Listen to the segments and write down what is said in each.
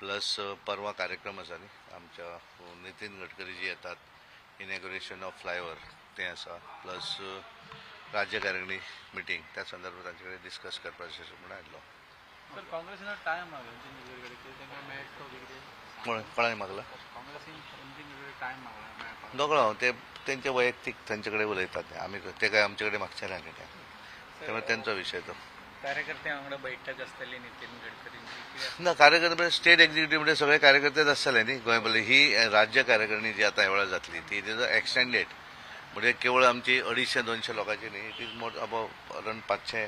Plus परवा कार्यक्रम आसा न्ही आमच्या नितीन गडकरी जी येतात इनॅग्युरेशन ऑफ फ्लायओवर तें आसा प्लस अ, राज्य कार्यकारिणी मिटींग त्या संदर्भात तांचे कडेन डिस्कस करपाचें म्हणून आयिल्लो टायम मागला तांकां मेळटा तो कितें दोगळो तेंचे वैयक्तीक तांचे कडेन उलयतात ते आमी ते काय आमचे कडेन मागचेले न्ही ते त्यामुळे त्यांचा विषय तो. कार्यकर्ते वांगडा बैठक आसतली नितीन गडकरींची. ना कार्यकर्ते स्टेट एक्झिक्युटिव्हमध्ये सगळे कार्यकर्तेच आसतले न्ही गोंयभरले ही राज्य कार्यकारिणी जी आता ह्या वेळार जातली ती तिजो एक्सटेंडेड म्हणजे केवळ आमची अडीचशे दोनशे लोकांची न्ही it is more above around पांचशे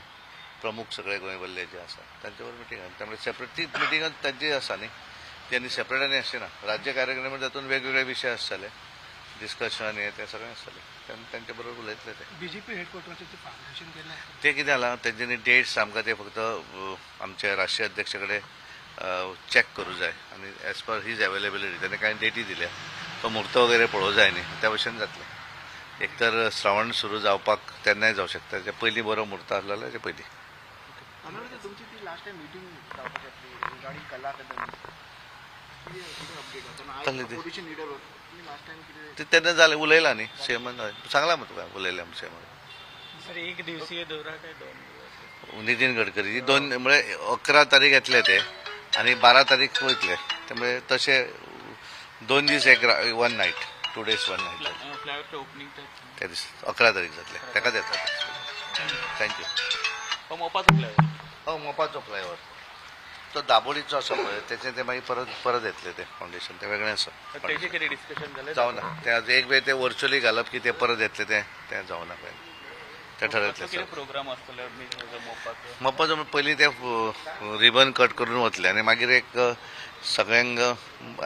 प्रमुख सगळे गोंयभरले जे आसा तांचे बरोबर मिटींग आसा त्यामुळे सेपरेट ती मिटिंग तांची आसा न्ही. ती आनी सेपरेट आनी अशें ना राज्य कार्यकारिणी मध्ये तातूंत वेगवेगळे विशय आसतले डिस्कशन हे ते सगळें आसतलें तांचे बरोबर उलयतले ते. बीजेपी हेडक्वार्टरचे ते कितें जालां तेंच्यांनी डेट्स आमकां ते फक्त आमचे राष्ट्रीय अध्यक्ष कडेन चॅक करूं जाय. आनी एज पर हीज अवेलेबिलिटी ताणें कांय डेटी दिल्या. तो मुहूर्त वगैरे पळोवं जाय न्ही. त्या भशेन जातलें एक तर श्रावण सुरू जावपाक तेन्नाय जावं शकता. तेच्या पयलीं बरो मुहूर्त आसलो जाल्यार तेच्या पयलीं तुमची ती लास्ट मिटींग जावपाक रिगार्डिंग कला ती? ते. तेन्ना जालें उलयलां न्ही. सीएमान सांगलां मग तुका उलयलें सर एक दिवसीय दौरा काय दोन दिवस? नितीन गडकरी. दोन म्हणजे अकरा तारीख येतले ते. आणि बारा तारीख वयतले त्यामुळे तसे दोन दीस एक one night two days one night opening त्या दीस अकरा तारीख जातले ताकाच येतात थँक्यू मोपाचो फ्लायओवर हो मोपाचो फ्लायओवर तो दाबोळीचो आसा पळय तेचे ते मागीर परत परत येतले ते फाउंडेशन ते वेगळें आसा जावना ते आज एक वेळ ते व्हर्च्युअली घालप की ते परत येतले ते ते जावना पळय ते ठरयतले प्रोग्राम मोपाचो पयलीं ते रिबन कट करून वतले आनी मागीर एक सगळ्यांक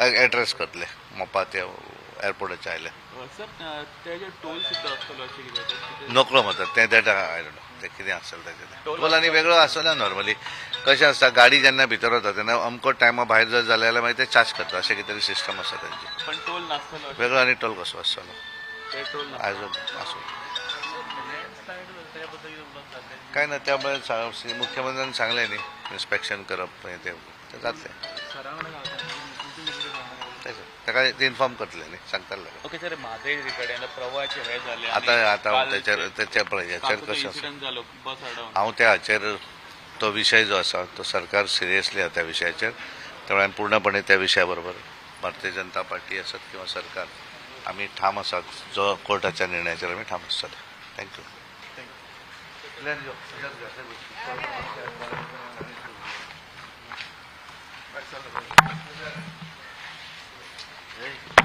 एड्रेस करतले मोपा ते एअरपोर्टाचे आयले. नकळो म्हणटात ते देट आय डोंट नो ते कितें आसतलें तेजें टोल आनी वेगळो आसना नॉर्मली कशें आसता गाडी जेन्ना भितर वता तेन्ना अमको टायमा भायर जर जालें जाल्यार मागीर ते चार्ज करता अशें कितें तरी सिस्टम आसा तेंची. वेगळो आनी टोल कसो आसतलो आयज आसूं काय ना त्यामुळे मुख्यमंत्र्यांनी सांगलें न्ही. इन्स्पेक्शन करप हें ते. जातलें. ताका ते इन्फॉर्म करतले न्ही. सांगताले ओके सर म्हादय कडेन प्रवाहाचे हे जाले आता आता त्याच्या पळय हेचेर कशें आसा हांव त्या हाचेर तो विशय जो आसा तो सरकार सिरियसली आहा त्या विशयाचेर त्यामुळे आमी पूर्णपणे त्या विशया बरोबर भारतीय जनता पार्टी आसत किंवा सरकार आमी ठाम आसात जो कोर्टाच्या निर्णयाचेर आमी ठाम आसतले thank you Glenn yok. Sıcak sıcak. Sen bak. Bak sen de. Hey.